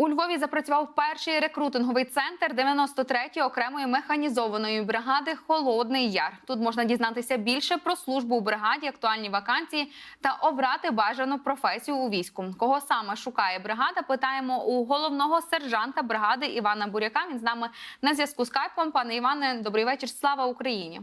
У Львові запрацював перший рекрутинговий центр 93-ї окремої механізованої бригади Холодний Яр. Тут можна дізнатися більше про службу у бригаді, актуальні вакансії та обрати бажану професію у війську. Кого саме шукає бригада? Питаємо у головного сержанта бригади Івана Буряка. Він з нами на зв'язку скайпом. Пане Іване, добрий вечір. Слава Україні!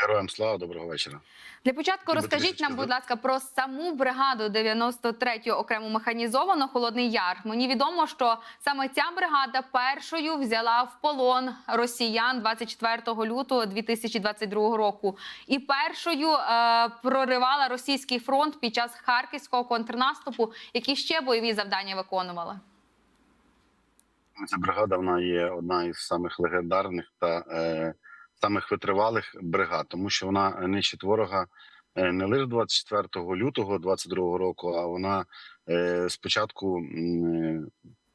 Героям слава, доброго вечора. Для початку розкажіть нам, будь ласка, про саму бригаду 93-ю окрему механізовану Холодний Яр. Мені відомо, що саме ця бригада першою взяла в полон росіян 24 лютого 2022 року, і першою е, проривала російський фронт під час харківського контрнаступу. Які ще бойові завдання виконувала? Ця бригада вона є одна із самих легендарних та е, самих витривалих бригад, тому що вона нищить ворога е, не лише 24 лютого 22 року, а вона е, спочатку е,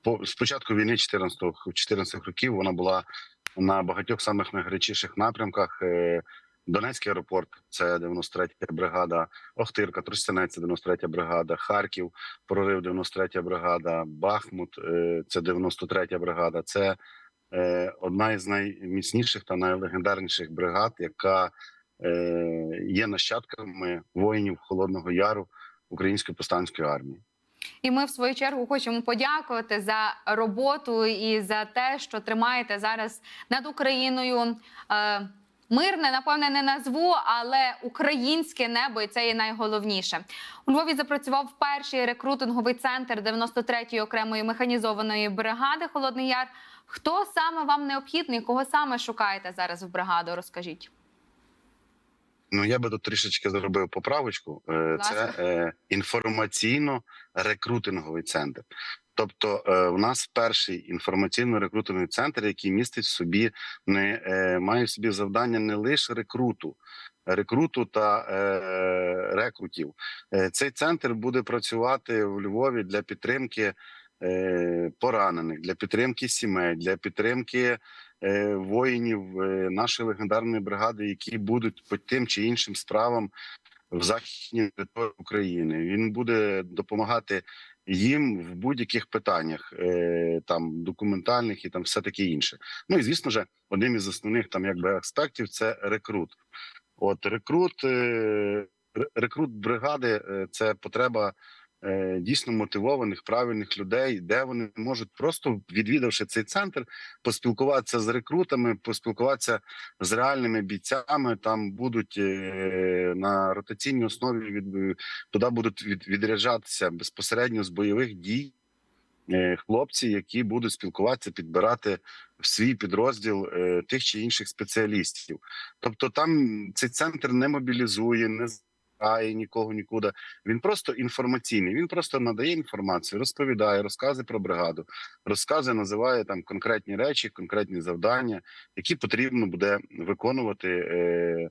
по спочатку війни 14 14 років вона була на багатьох самих найгарячіших напрямках. Донецький аеропорт це 93 бригада, Охтирка, Тростянець, це 93 бригада, Харків, прорив 93 бригада, Бахмут, це 93 бригада. Це одна із найміцніших та найлегендарніших бригад, яка е, є нащадками воїнів Холодного Яру Української повстанської армії. І ми в свою чергу хочемо подякувати за роботу і за те, що тримаєте зараз над Україною. Е, Мирне, напевне, не назву, але українське небо, і це є найголовніше. У Львові запрацював перший рекрутинговий центр 93-ї окремої механізованої бригади Холодний Яр. Хто саме вам необхідний? Кого саме шукаєте зараз в бригаду? Розкажіть. Ну я би тут трішечки зробив поправочку. Е, Це е, інформаційно-рекрутинговий центр. Тобто, е, в нас перший інформаційно-рекрутинговий центр, який містить в собі не е, має в собі завдання не лише рекруту, рекруту та е, рекрутів. Е, Цей центр буде працювати в Львові для підтримки поранених, для підтримки сімей, для підтримки е, воїнів е, нашої легендарної бригади, які будуть по тим чи іншим справам в західній території України. Він буде допомагати їм в будь-яких питаннях, е, там документальних і там все таке інше. Ну і звісно ж, одним із основних там якби аспектів це рекрут. От рекрут, е, рекрут бригади е, це потреба е, дійсно мотивованих, правильних людей, де вони можуть просто відвідавши цей центр, поспілкуватися з рекрутами, поспілкуватися з реальними бійцями. Там будуть е, на ротаційній основі від туди будуть від, відряджатися безпосередньо з бойових дій. е, Хлопці, які будуть спілкуватися, підбирати в свій підрозділ е, тих чи інших спеціалістів. Тобто, там цей центр не мобілізує, не збирає нікого нікуди. Він просто інформаційний. Він просто надає інформацію, розповідає, розказує про бригаду, розказує, називає там конкретні речі, конкретні завдання, які потрібно буде виконувати е,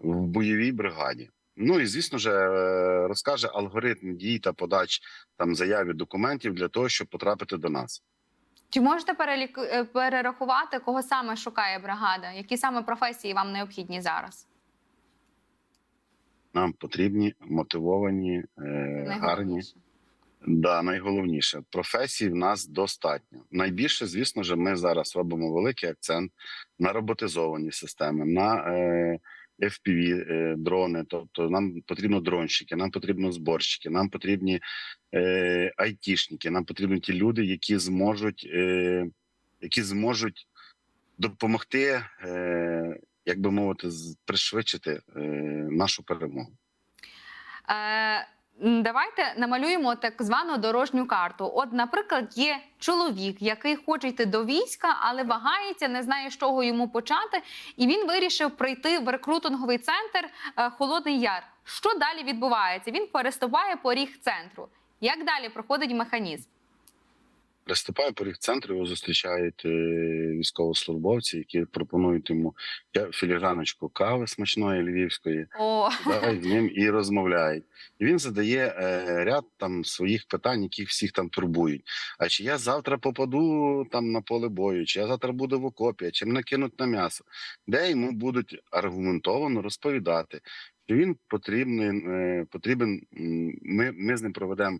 в бойовій бригаді. Ну і звісно ж е, розкаже алгоритм дій та подач там заяв і документів для того, щоб потрапити до нас. Чи можете е, перерахувати, кого саме шукає бригада? Які саме професії вам необхідні зараз? Нам потрібні мотивовані, е, гарні. Да, найголовніше професій в нас достатньо. Найбільше, звісно ж, ми зараз робимо великий акцент на роботизовані системи, на е, FPV е, дрони. Тобто, нам потрібно дронщики, нам потрібно зборщики, нам потрібні е, айтішники, нам потрібні ті люди, які зможуть, е, які зможуть допомогти, е, як би мовити, пришвидшити е, нашу перемогу. Е, Давайте намалюємо так звану дорожню карту. От, наприклад, є чоловік, який хоче йти до війська, але вагається, не знає, з чого йому почати, і він вирішив прийти в рекрутинговий центр е, Холодний Яр. Що далі відбувається? Він переступає поріг центру. Як далі проходить механізм? Приступає поріг центру, його зустрічають е, військовослужбовці, які пропонують йому філіжаночку кави смачної львівської, О, да, з ним і розмовляють. І він задає е, ряд там своїх питань, які всіх там турбують. А чи я завтра попаду там на поле бою, чи я завтра буду в окопі, а чи мене кинуть на м'ясо, де йому будуть аргументовано розповідати, що він потрібний, е, потрібен. Ми, ми з ним проведемо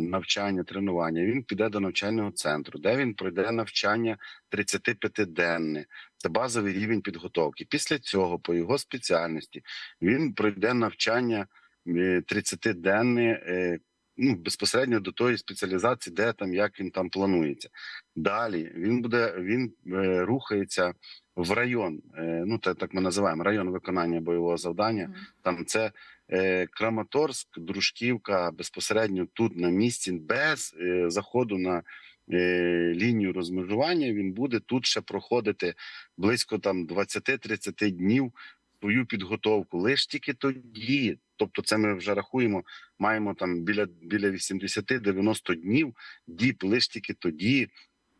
навчання, тренування. Він піде до навчального центру, де він пройде навчання 35-денне. Це базовий рівень підготовки. Після цього, по його спеціальності, він пройде навчання е, 30-денне. е, Ну, безпосередньо до тої спеціалізації, де там як він там планується. Далі він буде він е, рухається в район. Е, ну це так ми називаємо район виконання бойового завдання. Мгм. Там це е, Краматорськ, Дружківка безпосередньо тут на місці, без е, заходу на е, лінію розмежування. Він буде тут ще проходити близько там 20-30 днів свою підготовку. Лише тільки тоді, тобто, це ми вже рахуємо, маємо там біля біля 80-90 днів діб, лише тільки тоді.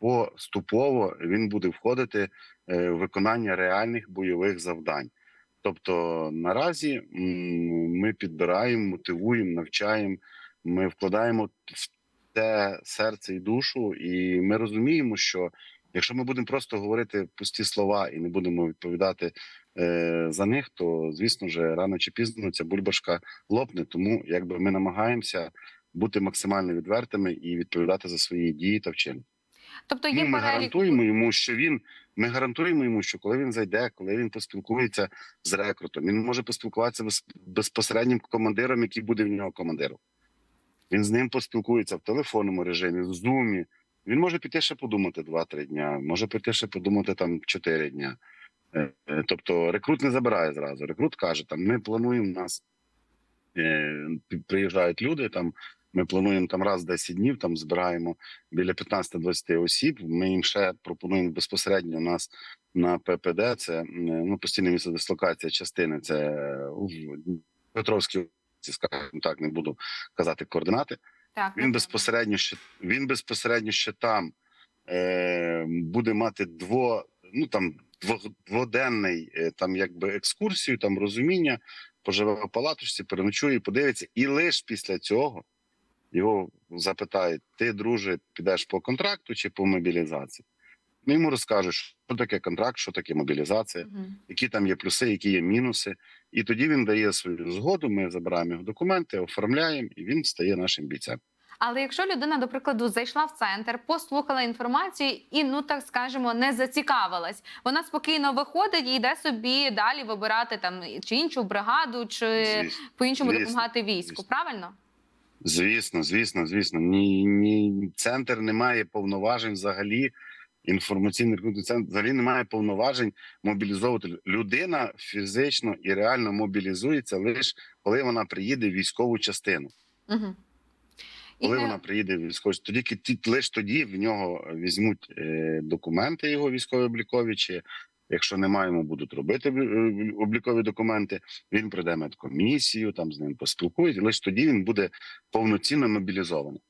Поступово він буде входити е, в виконання реальних бойових завдань. Тобто наразі ми підбираємо, мотивуємо, навчаємо, ми вкладаємо в те серце і душу, і ми розуміємо, що якщо ми будемо просто говорити пусті слова і не будемо відповідати е, за них, то звісно ж рано чи пізно ця бульбашка лопне. Тому якби ми намагаємося бути максимально відвертими і відповідати за свої дії та вчинки. Тобто є ми перелік гарантуємо йому, що він. Ми гарантуємо йому, що коли він зайде, коли він поспілкується з рекрутом, він може поспілкуватися без, безпосереднім командиром, який буде в нього командиром. Він з ним поспілкується в телефонному режимі, в зумі. Він може піти ще подумати 2-3 дня, може піти ще подумати там 4 дня. Е, е, Тобто рекрут не забирає зразу. Рекрут каже: там ми плануємо нас е, приїжджають люди. Там ми плануємо там раз в 10 днів, там збираємо біля 15-20 осіб. Ми їм ще пропонуємо безпосередньо у нас на ППД. Це ну постійне місце дислокація частини. Це в Петровській скажімо так, не буду казати координати. так Він безпосередньо ще він безпосередньо ще там е, буде мати дво, ну там дво, дводенний е, там якби екскурсію, там розуміння, поживе в палаточці, переночує, подивиться, і лише після цього його запитають: ти, друже, підеш по контракту чи по мобілізації? Ми йому розкажуть, що таке контракт, що таке мобілізація Мгм. які там є плюси, які є мінуси. І тоді він дає свою згоду. Ми забираємо його документи, оформляємо, і він стає нашим бійцем. Але якщо людина, до прикладу, зайшла в центр, послухала інформацію і, ну так скажемо, не зацікавилась, вона спокійно виходить і йде собі далі вибирати там чи іншу бригаду, чи по-іншому звісно, допомагати війську. звісно. Правильно? Звісно, звісно, звісно. Ні, ні, центр не має повноважень взагалі. Інформаційний рекрутний центр взагалі не має повноважень мобілізовувати людина фізично і реально мобілізується лише коли вона приїде в військову частину. Угу. Коли вона приїде в військову, тоді лише тоді в нього візьмуть е, документи його військові облікові. Чи якщо немає, йому будуть робити е, облікові документи. Він пройде медкомісію, там з ним поспілкується. Лише тоді він буде повноцінно мобілізований.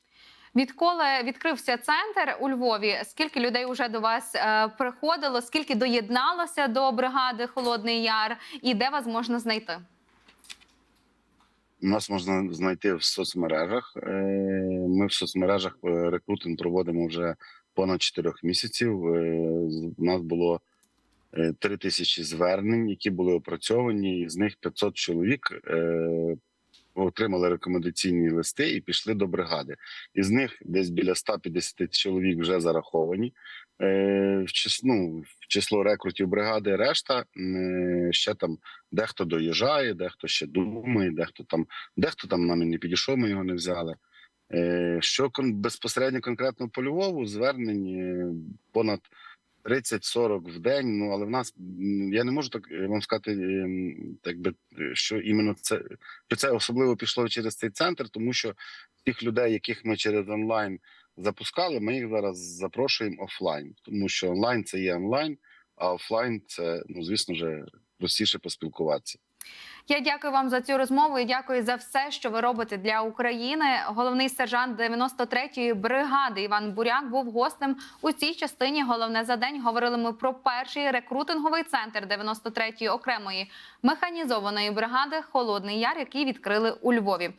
Відколи відкрився центр у Львові, скільки людей вже до вас е, приходило, скільки доєдналося до бригади Холодний Яр, і де вас можна знайти? Нас можна знайти в соцмережах. Е, Ми в соцмережах рекрутинг проводимо вже понад 4 місяців. У нас було 3 тисячі звернень, які були опрацьовані. З них 500 чоловік е, отримали рекомендаційні листи і пішли до бригади. Із них десь біля 150 чоловік вже зараховані е, в число, ну, в число рекрутів бригади. Решта е, ще там дехто доїжджає, дехто ще думає, дехто там, дехто там нам не підійшов, ми його не взяли. Е, Що безпосередньо конкретно по Львову звернень е, понад 30-40 в день. Ну але в нас я не можу так вам сказати, е, так би що іменно це що це особливо пішло через цей центр, тому що тих людей, яких ми через онлайн запускали, ми їх зараз запрошуємо офлайн, тому що онлайн це є онлайн, а офлайн це ну звісно ж простіше поспілкуватися. Я дякую вам за цю розмову і дякую за все, що ви робите для України. Головний сержант 93-ї бригади Іван Буряк був гостем у цій частині. Головне за день говорили ми про перший рекрутинговий центр 93-ї окремої механізованої бригади Холодний Яр, який відкрили у Львові.